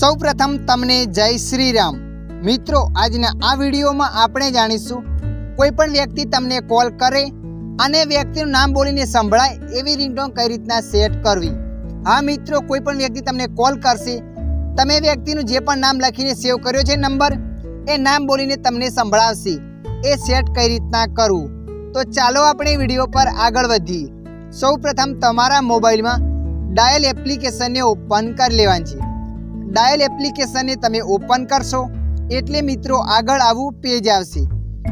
સૌપ્રથમ તમને જય શ્રી રામ મિત્રો, આજના આ વિડીયોમાં આપણે જાણીશું કોઈ પણ વ્યક્તિ તમને કોલ કરે અને વ્યક્તિનું નામ બોલીને સંભળાય એવી રિંગટોન કઈ રીતના સેટ કરવી. હા, મિત્રો કોઈ પણ વ્યક્તિ તમને કોલ કરશે, તમે વ્યક્તિનું જે પણ નામ લખીને સેવ કર્યો છે, નંબર, એ નામ બોલીને તમને સંભળાવશે. એ સેટ કઈ રીતના કરવું? તો ચાલો આપણે વીડિયો પર આગળ વધીએ. સૌપ્રથમ તમારા મોબાઈલમાં ડાયલ એપ્લિકેશનને ઓપન કરી લેવાની છે. ડાયલ એપ્લિકેશનને તમે ઓપન કરશો, એટલે મિત્રો આગળ આવું પેજ આવશે.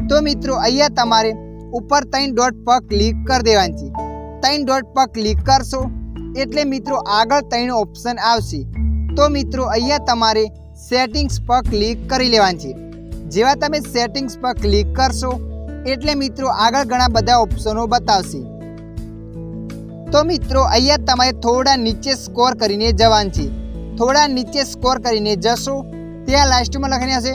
તો મિત્રો, અહીંયા તમારે ઉપર ત્રણ ડોટ પર ક્લિક કરી દેવાની છે. ત્રણ ડોટ પર ક્લિક કરશો, એટલે મિત્રો આગળ ત્રણ ઓપ્શન આવશે. તો મિત્રો, અહીંયા તમારે સેટિંગ્સ પર ક્લિક કરી લેવાની છે. જેવા તમે સેટિંગ્સ પર ક્લિક કરશો, એટલે મિત્રો આગળ ઘણા બધા ઓપ્શનો બતાવશે. તો મિત્રો, અહીંયા તમારે થોડા નીચે સ્કોર કરીને જવાનું છે. થોડા નીચે સ્કોર કરીને જશો. ત્યાં લાસ્ટમાં લખીને હશે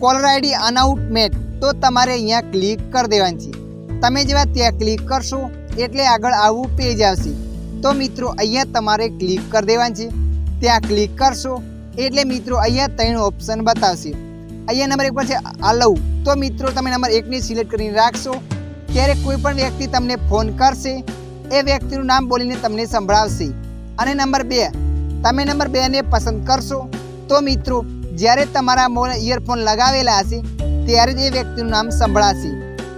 કોલર આઈડી અનાઉટમેન્ટ તો તમારે અહીંયા ક્લિક કરી દેવાની છે. તમે જેવા ત્યાં ક્લિક કરશો, એટલે આગળ આવું પેજ આવશે. તો મિત્રો, અહીંયા તમારે ક્લિક કરી દેવાની છે. ત્યાં ક્લિક કરશો, એટલે મિત્રો, અહીંયા ત્રણ ઓપ્શન બતાવશે. અહીંયા નંબર એક પર છે અલવ તો મિત્રો, તમે નંબર એકને સિલેક્ટ કરીને રાખશો. ત્યારે કોઈ પણ વ્યક્તિ તમને ફોન કરશે, એ વ્યક્તિનું નામ બોલીને તમને સંભળાવશે. અને નંબર બે તમે નંબર બેને પસંદ કરશો તો મિત્રો, જ્યારે તમારા ઇયરફોન લગાવેલા હશે, ત્યારે જ એ વ્યક્તિનું નામ સંભળાશે.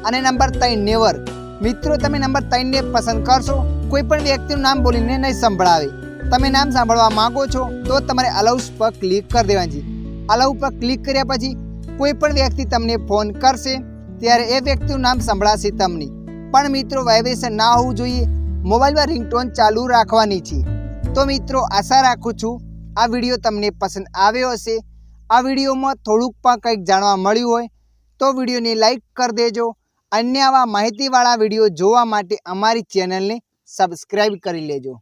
અને નંબર ત્રણ, નેવર. મિત્રો, તમે નંબર ત્રણને પસંદ કરશો, કોઈ પણ વ્યક્તિનું નામ બોલીને નહીં સંભળાવે. તમે નામ સાંભળવા માંગો છો, તો તમારે અલાઉસ પર ક્લિક કરી દેવાની અલાઉ પર ક્લિક કર્યા પછી, કોઈ પણ વ્યક્તિ તમને ફોન કરશે, ત્યારે એ વ્યક્તિનું નામ સંભળાશે તમને. પણ મિત્રો વાઇબ્રેશન ના હોવું જોઈએ. મોબાઈલમાં રિંગટોન ચાલુ રાખવાની છે. તો મિત્રો, આશા રાખું છું આ વીડિયો તમને પસંદ આવ્યો હશે. આ વિડીયોમાં થોડુંક પણ કંઈક જાણવા મળ્યું હોય તો વિડીયોને લાઈક કરી દેજો. અન્ય આવા માહિતીવાળા વીડિયો જોવા માટે અમારી ચેનલને સબસ્ક્રાઈબ કરી લેજો.